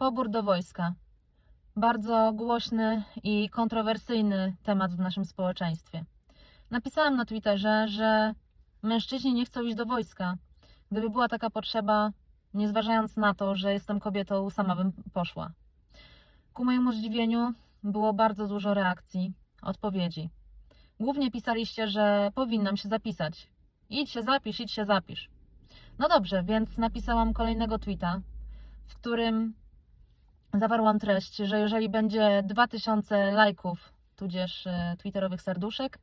Pobór do wojska. Bardzo głośny i kontrowersyjny temat w naszym społeczeństwie. Napisałam na Twitterze, że mężczyźni nie chcą iść do wojska. Gdyby była taka potrzeba, nie zważając na to, że jestem kobietą, sama bym poszła. Ku mojemu zdziwieniu było bardzo dużo reakcji, odpowiedzi. Głównie pisaliście, że powinnam się zapisać. Idź się zapisz, idź się zapisz. No dobrze, więc napisałam kolejnego tweeta, w którym zawarłam treść, że jeżeli będzie 2000 lajków, tudzież e, twitterowych serduszek,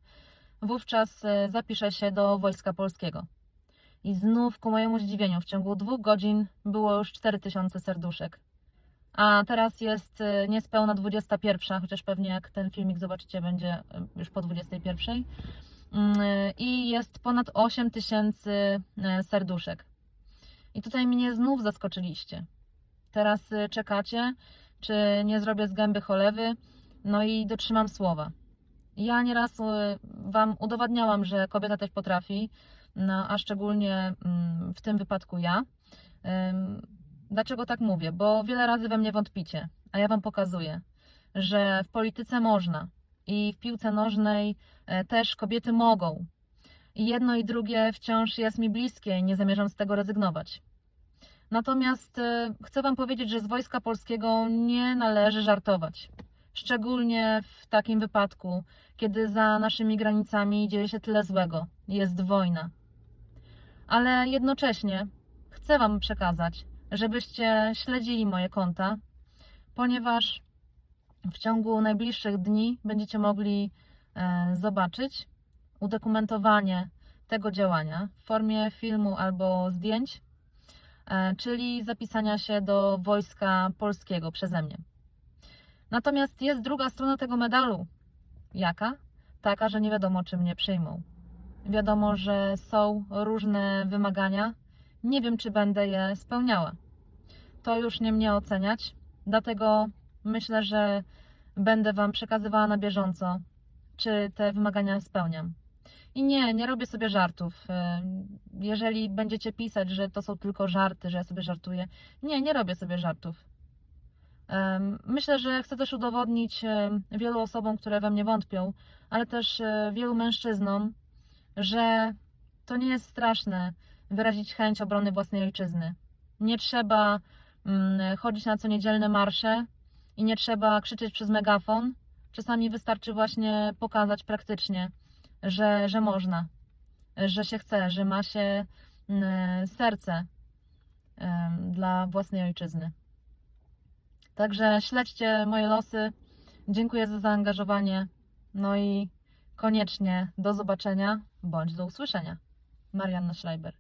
wówczas e, zapiszę się do Wojska Polskiego. I znów ku mojemu zdziwieniu w ciągu dwóch godzin było już 4000 serduszek. A teraz jest e, niespełna 21, chociaż pewnie jak ten filmik zobaczycie będzie już po 21. Mm, I jest ponad 8000 e, serduszek. I tutaj mnie znów zaskoczyliście. Teraz y, czekacie, czy nie zrobię z gęby cholewy, no i dotrzymam słowa. Ja nieraz y, Wam udowadniałam, że kobieta też potrafi, no, a szczególnie mm, w tym wypadku ja. Dlaczego tak mówię? Bo wiele razy we mnie wątpicie, a ja Wam pokazuję, że w polityce można i w piłce nożnej e, też kobiety mogą. I jedno i drugie wciąż jest mi bliskie i nie zamierzam z tego rezygnować. Natomiast e, chcę Wam powiedzieć, że z Wojska Polskiego nie należy żartować. Szczególnie w takim wypadku, kiedy za naszymi granicami dzieje się tyle złego, jest wojna. Ale jednocześnie chcę Wam przekazać, żebyście śledzili moje konta, ponieważ w ciągu najbliższych dni będziecie mogli e, zobaczyć udokumentowanie tego działania w formie filmu albo zdjęć czyli zapisania się do wojska polskiego przeze mnie. Natomiast jest druga strona tego medalu. Jaka? Taka, że nie wiadomo, czy mnie przyjmą. Wiadomo, że są różne wymagania. Nie wiem, czy będę je spełniała. To już nie mnie oceniać, dlatego myślę, że będę Wam przekazywała na bieżąco, czy te wymagania spełniam. I nie, nie robię sobie żartów. E, Jeżeli będziecie pisać, że to są tylko żarty, że ja sobie żartuję, nie, nie robię sobie żartów. Myślę, że chcę też udowodnić wielu osobom, które we mnie wątpią, ale też e, wielu mężczyznom, że to nie jest straszne wyrazić chęć obrony własnej ojczyzny. Nie trzeba mm, chodzić na co niedzielne marsze i nie trzeba krzyczeć przez megafon. Czasami wystarczy właśnie pokazać praktycznie, że, że można, że się chce, że ma się mm, serce dla własnej ojczyzny. Także śledźcie moje losy. Dziękuję za zaangażowanie. No i koniecznie do zobaczenia bądź do usłyszenia. Marianna Schreiber.